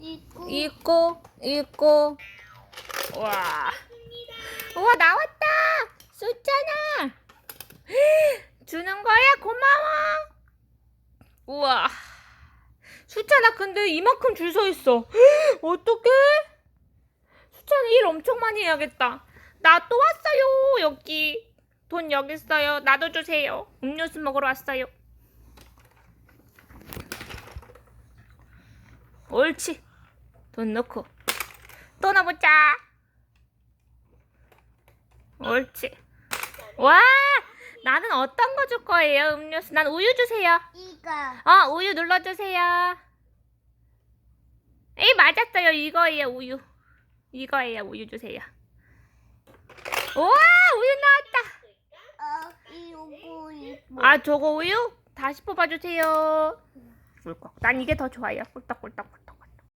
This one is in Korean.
있고. 있고 있고. 와. 우와 나왔다. 숫자나. 주는 거야 고마워. 우와. 숫자나 근데 이만큼 줄 서 있어. 어떡해? 숫자는 일 엄청 많이 해야겠다. 나 또 왔어요 여기. 돈 여기 있어요. 나도 주세요. 음료수 먹으러 왔어요. 옳지 돈 넣고 또 넣어보자. 옳지. 와, 나는 어떤 거 줄 거예요, 음료수? 난 우유 주세요. 이거 어, 우유 눌러주세요. 에이, 맞았어요. 이거예요, 우유. 이거예요, 우유 주세요. 우와, 우유 나왔다. 어 이거 이거 아, 저거 우유? 다시 뽑아주세요. 꿀꺽. 난 이게 더 좋아요. 꿀떡꿀떡꿀떡.